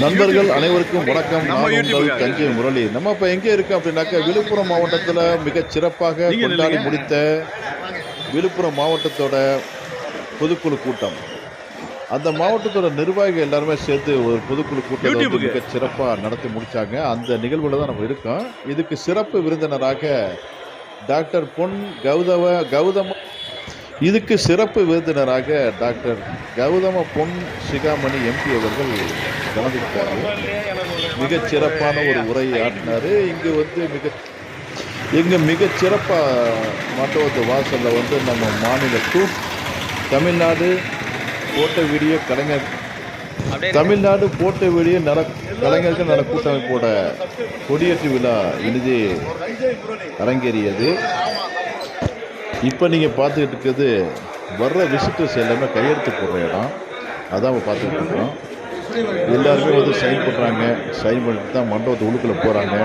நண்பர்கள் அனைவருக்கும் வணக்கம் நான் உங்கள். தஞ்சை முரளி நம்ம இப்ப எங்க இருக்கோம் அப்படின்னாக்க விழுப்புரம் மாவட்டத்துல மிகச் சிறப்பாக கொண்டாடி. முடித்த விழுப்புரம் மாவட்டத்தோட பொதுக்குழு கூட்டம் அந்த மாவட்டத்தோட நிர்வாகிகள் எல்லாருமே சேர்த்து ஒரு பொதுக்குழு வந்து யூடியூபுக்கு. மிக சிறப்பா நடத்தி முடிச்சாங்க அந்த நிகழ்வுல தான் நம்ம இருக்கோம் இதுக்கு சிறப்பு விருந்தினராக டாக்டர் பொன் கௌதம கௌதம இதுக்கு சிறப்பு விருந்தினராக டாக்டர் கௌதம பொன் சிகாமணி எம்பி அவர்கள் கலந்துக்கிட்டாங்க மிகச் சிறப்பான ஒரு உரையை ஆற்றினாரு இங்கு வந்து மிக இங்க மிகச் சிறப்பா மண்டபத்து வாசல்ல வந்து நம்ம மாநில டூ தமிழ்நாடு போட்ட வீடியோ கலைஞர் தமிழ்நாடு போட்ட வீடியோ நல கலைஞர்கள் நல கூட்டமைப்போட கொடியேற்று விழா இனிது அரங்கேறியது. இப்போ நீங்கள் பார்த்துக்கிட்டு இருக்கிறது வர்ற விசிட்டர்ஸ் எல்லாமே கையெழுத்து போடுற இடம். அதான் நம்ம பார்த்துக்கிட்டு இருக்கோம். எல்லாருமே வந்து சைன் பண்ணுறாங்க சைன் பண்ணிட்டு தான் மண்டபத்து உள்ளுக்குள்ளே போகிறாங்க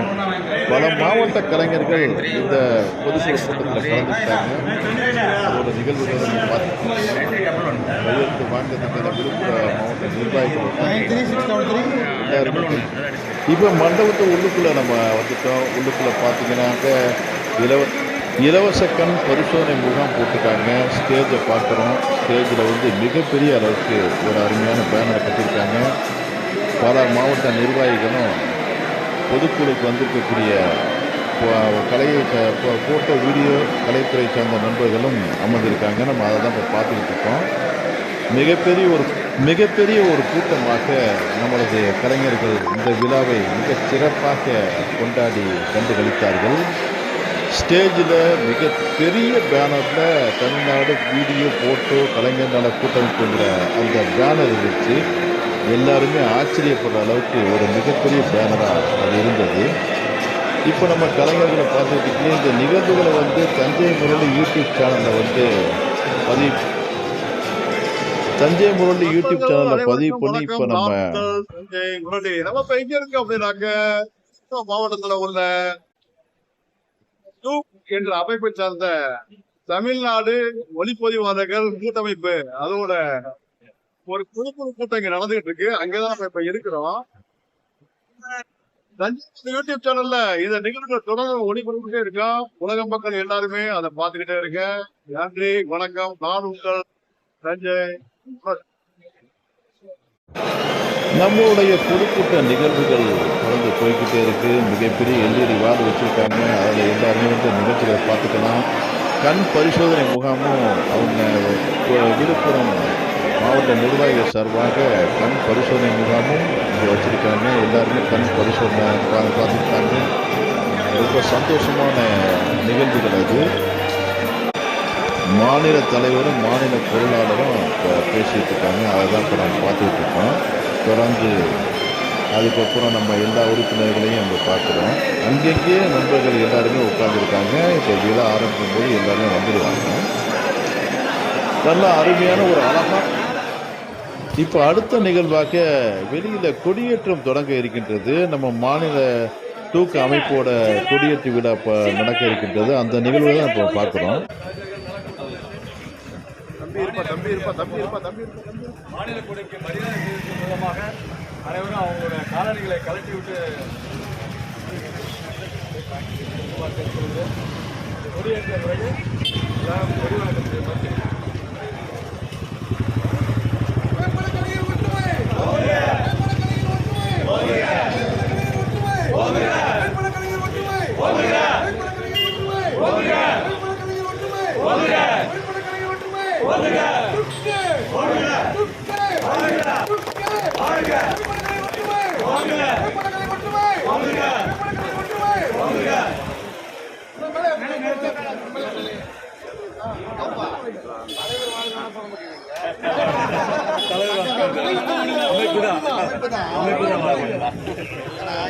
பல மாவட்ட கலைஞர்கள் இந்த பொதுக்குழு கூட்டத்தில் கலந்துக்கிட்டாங்க. அதோட நிகழ்வுகளை நம்ம கையெழுத்து வாங்கிறதுக்கு விழுப்புரம் மாவட்ட நிர்வாகிகள் இப்போ மண்டபத்து உள்ளுக்குள்ளே நம்ம வந்துட்டோம். உள்ளுக்குள்ளே பார்த்தீங்கன்னாக்க இலவச இலவச கண் பரிசோதனை முகாம் போட்டிருக்காங்க. ஸ்டேஜை பார்க்குறோம். ஸ்டேஜில் வந்து மிகப்பெரிய அளவுக்கு ஒரு அருமையான பேனரை கட்டியிருக்காங்க. பல மாவட்ட நிர்வாகிகளும் பொதுக்குழுக்கு வந்திருக்கக்கூடிய கலையை ச- போட்டோ வீடியோ கலைத்துறை சார்ந்த நண்பர்களும் அமர்ந்திருக்காங்க. நம்ம அதை தான் இப்போ பார்த்துக்கிட்டு இருக்கோம். மிகப்பெரிய ஒரு மிகப்பெரிய ஒரு கூட்டமாக நம்மளது கலைஞர்கள் இந்த விழாவை மிக சிறப்பாக கொண்டாடி கண்டுகளித்தார்கள். ஸ்டேஜில் மிகப்பெரிய பேனரில் தமிழ்நாடு வீடியோ போட்டோ கலைஞர் நல கூட்டமைப்புங்கிற அந்த பேனர் வச்சு எல்லாருமே ஆச்சரியப்படுற அளவுக்கு ஒரு மிகப்பெரிய பேனராக அது இருந்தது. இப்போ நம்ம கலைஞர்களை பார்த்துக்கிட்டு இந்த நிகழ்வுகளை வந்து தஞ்சை முரளி யூடியூப் சேனலில் வந்து பதிவு தஞ்சை முரளி யூடியூப் சேனலில் பதிவு பண்ணி இப்போ நம்ம தஞ்சை முரளி. நம்ம இப்ப எங்க இருக்கோம் அப்படின்னாக்க? மாவட்டத்தில் மாவட்டத்துல உள்ள என்ற அமைப்பை சார்ந்த தமிழ்நாடு ஒளிப்பதிவாளர்கள் கூட்டமைப்பு அதோட ஒரு பொதுக்குழு கூட்டம் இங்க நடந்துகிட்டு இருக்கு. அங்கதான் நம்ம இப்ப இருக்கிறோம். தஞ்சை யூடியூப் சேனல்ல இந்த நிகழ்வுகளை தொடர்ந்து ஒளிபரப்பிட்டே இருக்கோம் உலக மக்கள் எல்லாருமே அதை பார்த்துக்கிட்டே இருக்க நன்றி வணக்கம். நான் உங்கள் தஞ்சை நம்மளுடைய குறிப்பிட்ட நிகழ்வுகள் தொடர்ந்து போய்கிட்டே இருக்குது மிகப்பெரிய எல்இடி வார்டு வச்சுருக்காங்க. அதில் எல்லாருமே வந்து நிகழ்ச்சிகளை பார்த்துக்கலாம். கண் பரிசோதனை முகாமும் அவங்க விழுப்புரம் மாவட்ட நிர்வாகிகள் சார்பாக கண் பரிசோதனை முகாமும் இங்கே வச்சிருக்காங்க. எல்லாருமே கண் பரிசோதனை பார்த்துருக்காங்க ரொம்ப சந்தோஷமான நிகழ்வுகள் அது. மாநில தலைவரும் மாநில பொருளாளரும் இப்போ இருக்காங்க. அதை தான் இப்போ நம்ம பார்த்துக்கிட்டு இருக்கோம். தொடர்ந்து அதுக்கப்புறம் நம்ம எல்லா உறுப்பினர்களையும் அங்கே பார்க்குறோம். அங்கங்கே நண்பர்கள் எல்லாருமே உட்காந்துருக்காங்க இப்போ விழா ஆரம்பிக்கும் போது எல்லாருமே வந்துடுவாங்க நல்ல அருமையான ஒரு அழகா இப்போ அடுத்த நிகழ்வாக வெளியில் கொடியேற்றம் தொடங்க இருக்கின்றது. நம்ம மாநில தூக்க அமைப்போட கொடியேற்று விழா இப்போ நடக்க இருக்கின்றது. அந்த நிகழ்வை தான் இப்போ பார்க்குறோம். தம்பி இருப்பா தம்பி இருப்பா தம்பி இருப்பா தம்பி இருப்பா தம்பி இருப்பா. மாநில கொடிக்கு மரியாதை தெரிவிக்கும் அனைவரும் அவங்களோட காலணிகளை கழட்டி விட்டு கொடியேற்ற முறையில் எல்லாரும் கொடி வணக்கத்தை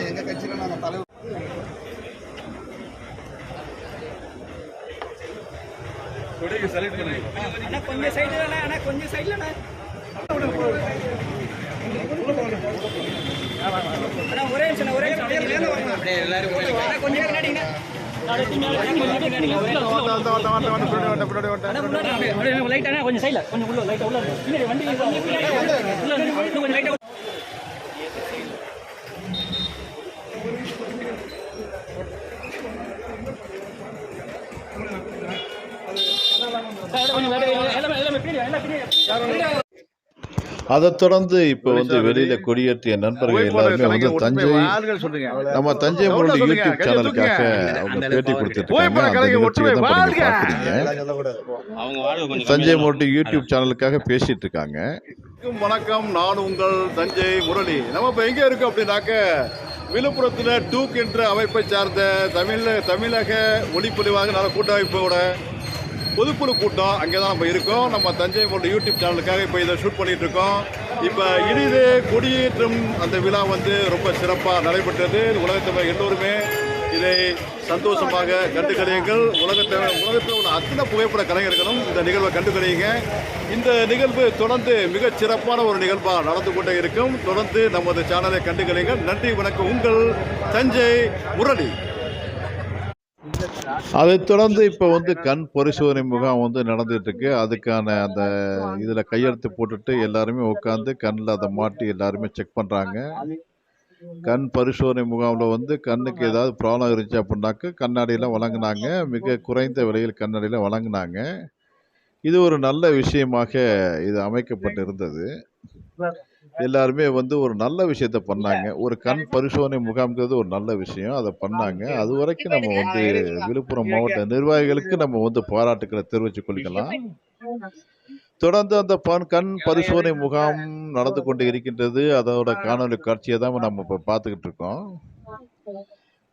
வணக்கம் செய்யுமாறு கொடிக்கு செலக்ட் பண்ணி. அண்ணா கொஞ்சம் சைடுல அண்ணா கொஞ்சம் சைடுல ஒரே நிமிஷம் ஒரே கொஞ்சம் கொஞ்சம் சைட்ல கொஞ்சம் உள்ள லைட்டா உள்ள பின்னாடி வண்டி கொஞ்சம் லைட்டா கொஞ்சம் எல்லாமே எல்லாமே பின்னாடி எல்லாம் பின்னாடி அதைத் தொடர்ந்து இப்போ வந்து வெளியில கொடியேற்றிய நண்பர்கள் எல்லாருமே வந்து தஞ்சை நம்ம தஞ்சை முரளி? யூடியூப் சேனலுக்காக. அவங்க பேட்டி கொடுத்துட்டு தஞ்சை முரளி யூடியூப் சேனலுக்காக பேசிட்டு இருக்காங்க. வணக்கம், நான் உங்கள் தஞ்சை முரளி. நம்ம இப்ப எங்க இருக்கோம் அப்படின்னாக்க விழுப்புரத்துல டூக் என்ற அமைப்பை சார்ந்த தமிழ தமிழக ஒளிப்பதிவாக நல கூட்டமைப்போட பொதுக்குழு கூட்டம் அங்கே தான் நம்ம இருக்கோம். நம்ம தஞ்சை முரளி யூடியூப் சேனலுக்காக இப்போ இதை ஷூட் பண்ணிட்டு இருக்கோம். இப்போ இனிது கொடியேற்றும் அந்த விழா வந்து ரொம்ப சிறப்பாக நடைபெற்றது. உலகத்தமிழர் எல்லோருமே இதை சந்தோஷமாக கண்டுகளியுங்கள் உலகத்தை உலகத்தில் உள்ள அத்தனை புகைப்பட கலைஞர்களும் இந்த நிகழ்வை கண்டுகளியுங்க இந்த நிகழ்வு தொடர்ந்து மிக சிறப்பான ஒரு நிகழ்வாக நடந்து கொண்டே இருக்கும். தொடர்ந்து நமது சேனலை கண்டுகளியுங்கள் நன்றி வணக்கம். உங்கள் தஞ்சை முரளி. அதைத் தொடர்ந்து இப்போ வந்து கண் பரிசோதனை முகாம் வந்து நடந்துட்டு இருக்கு அதுக்கான அந்த இதுல கையெழுத்து போட்டுட்டு எல்லாருமே உட்காந்து கண்ணில் அதை மாட்டி எல்லாருமே செக் பண்றாங்க. கண் பரிசோதனை முகாமில் வந்து கண்ணுக்கு ஏதாவது ப்ராப்ளம் இருந்துச்சு அப்படின்னாக்க கண்ணாடியெல்லாம் வழங்கினாங்க. மிக குறைந்த விலையில் கண்ணாடியெல்லாம் வழங்கினாங்க. இது ஒரு நல்ல விஷயமாக இது அமைக்கப்பட்டிருந்தது. எல்லாருமே வந்து ஒரு நல்ல விஷயத்த பண்ணாங்க. ஒரு கண் பரிசோதனை முகாம்ங்கிறது ஒரு நல்ல விஷயம். அதை பண்ணாங்க. அது வரைக்கும் நம்ம வந்து விழுப்புரம் மாவட்ட நிர்வாகிகளுக்கு நம்ம வந்து பாராட்டுக்களை தெரிவித்துக் கொள்கிறோம் தொடர்ந்து அந்த பன் கண் பரிசோதனை முகாம் நடந்து கொண்டு இருக்கின்றது அதோட காணொளி காட்சியை தான் நம்ம இப்போ பார்த்துக்கிட்டு இருக்கோம்.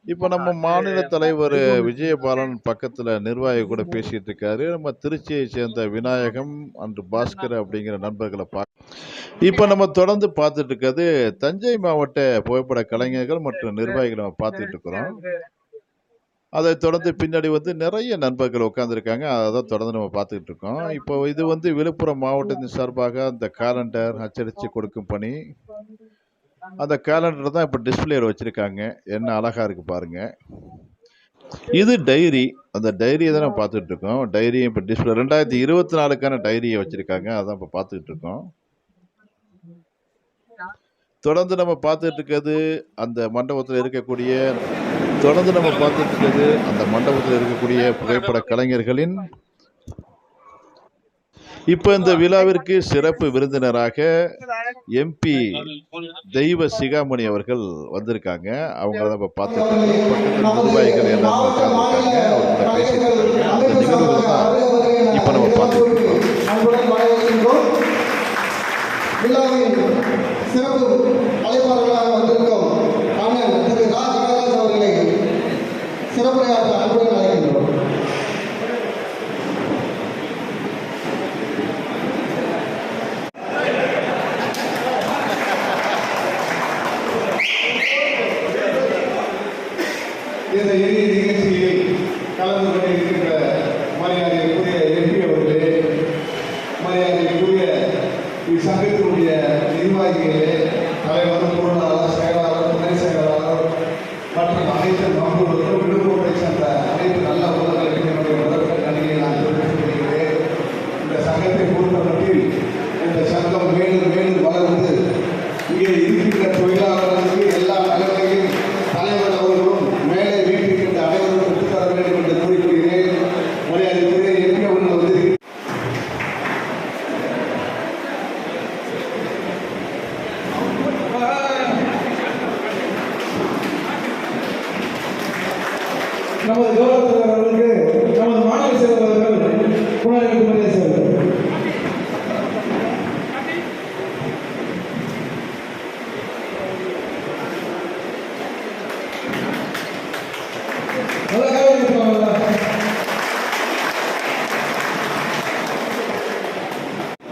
இப்போ நம்ம மாநில தலைவர் விஜயபாலன் பக்கத்தில் நிர்வாகி கூட பேசிட்டு இருக்காரு. நம்ம திருச்சியை சேர்ந்த விநாயகம் அன்று பாஸ்கர் அப்படிங்கிற நண்பர்களை பார்க்க இப்போ நம்ம தொடர்ந்து பார்த்துட்டு இருக்கிறது தஞ்சை மாவட்ட புகைப்பட கலைஞர்கள் மற்றும் நிர்வாகிகளை நம்ம பார்த்துட்டு இருக்கிறோம். அதை தொடர்ந்து பின்னாடி வந்து நிறைய நண்பர்கள் உட்காந்துருக்காங்க அதை தான் தொடர்ந்து நம்ம பார்த்துக்கிட்டு இருக்கோம். இப்போ இது வந்து விழுப்புரம் மாவட்டத்தின் சார்பாக அந்த காலண்டர் அச்சடித்து கொடுக்கும் பணி. அந்த கேலண்டர் தான் இப்போ டிஸ்பிளேல வச்சுருக்காங்க. என்ன அழகாக இருக்குது பாருங்கள் இது டைரி அந்த டைரியை தான் நம்ம பார்த்துட்டு இருக்கோம். டைரியை இப்போ டிஸ்பிளே ரெண்டாயிரத்தி இருபத்தி நாலுக்கான டைரியை வச்சுருக்காங்க. அதான் இப்போ பார்த்துக்கிட்டு இருக்கோம். தொடர்ந்து நம்ம பார்த்துட்டு இருக்கிறது அந்த மண்டபத்தில் இருக்கக்கூடிய தொடர்ந்து நம்ம பார்த்துட்டு இருக்கிறது அந்த மண்டபத்தில் இருக்கக்கூடிய புகைப்பட கலைஞர்களின் இப்போ இந்த விழாவிற்கு சிறப்பு விருந்தினராக எம்பி தெய்வ சிகாமணி அவர்கள் வந்திருக்காங்க அவங்க தான் இப்போ பார்த்துட்டு நிர்வாகிகள் எல்லாரும் அவங்க கூட பேசிட்டு இருக்காங்க அந்த நிகழ்வுகள் தான் இப்போ நம்ம பார்த்துட்டு இருக்கோம் விழாவின் சிறப்பு அழைப்பாளர்களாக திரு ராஜ் அவர்களை சிறப்புரையாற்ற நமது கௌரவத்தில் அவர்களுக்கு நமது மாநில செயலாளர்கள் புனரமைப்பு மரியாதை செய்வார்கள் அழகாக இருப்பாங்களா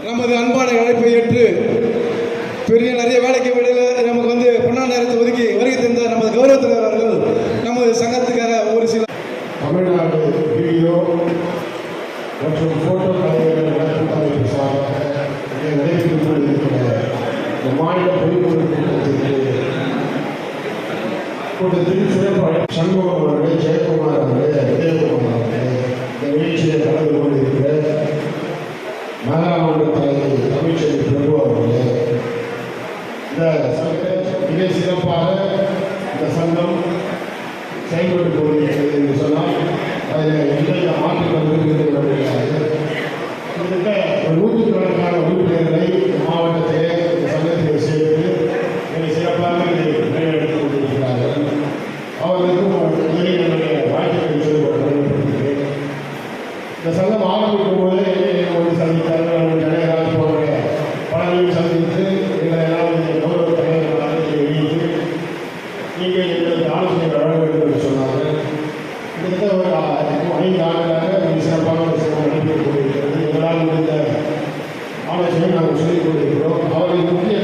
நமது அன்பான அழைப்பை ஏற்று பெரிய நிறைய வேலைக்கு விடையில நமக்கு வந்து பொன்னா நேரத்தை ஒதுக்கி வருகை தந்த நமது கௌரவ தலைவர் அவர்கள் நமது சங்கத்துக்காக ஒரு சில தமிழ்நாடு வீடியோ மற்றும் போட்டோ கலைஞர்கள் நலக்கூட்டமைப்பு சார்பாக இங்கே நடைபெற்றுக் கொண்டிருக்கிற இந்த மாநில பொதுக்குழு கூட்டத்திற்கு கூட்டத்தில் சிறப்பு அழை- சண்முகம் அவர்களே ஜெயக்குமார் அவர்களே விஜயகுமார் அவர்களே இந்த நிகழ்ச்சியில் கலந்து கொண்டிருக்கிற நாகாலாந்து தலைமை தமிழ்ச்செல்வி பிரபு அவர்களே இந்த சங்கத்தை மிக சிறப்பாக இந்த சங்கம் செயல்பட்டு கொண்டிருக்கிறது என்று சொன்னால் அதில் எந்தவித மாற்றம் இருக்கிறது Hallelujah.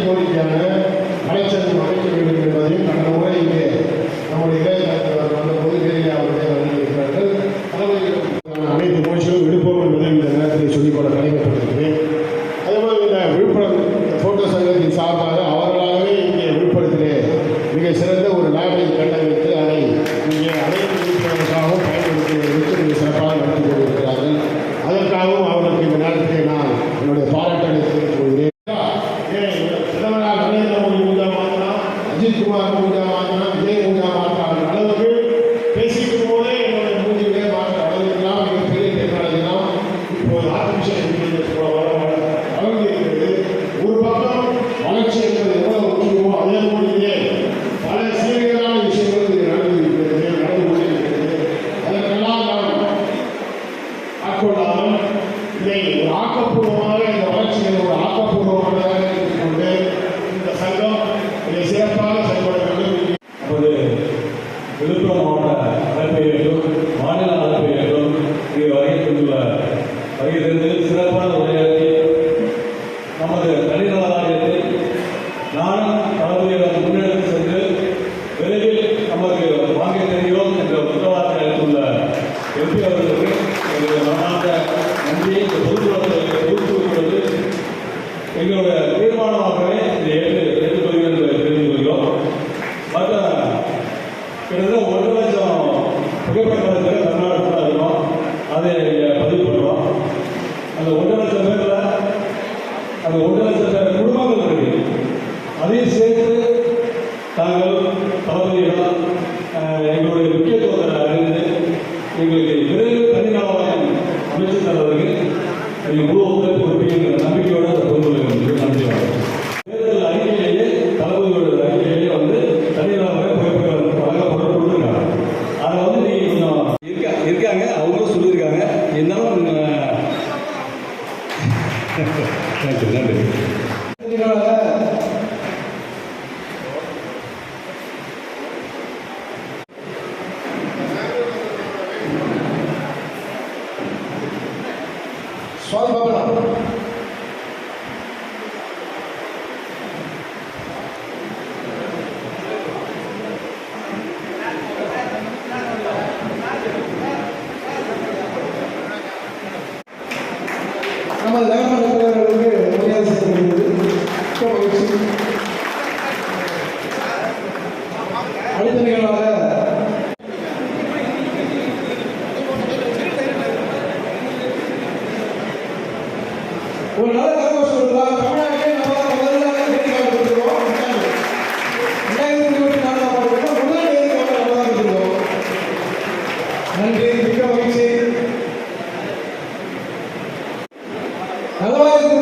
கிட்டத்தட்ட ஒரு லட்சம் புகைப்படத்தில் தமிழ்நாட்டில் இருக்கும் அதை பதிவு பண்ணுறோம் அந்த ஒன்றரை லட்சம் அந்த ஒன்றரை லட்சம் குடும்பங்கள் இருக்கு அதையும் சேர்த்து நாங்கள் தளபதிகள் எங்களுடைய முக்கியத்துவத்தை அறிந்து எங்களுக்கு விரைவில் தனிநாளம் அமைச்சு தர்றதுக்கு எங்களுக்கு உருவம் நம்ம லெவன் Hello,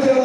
때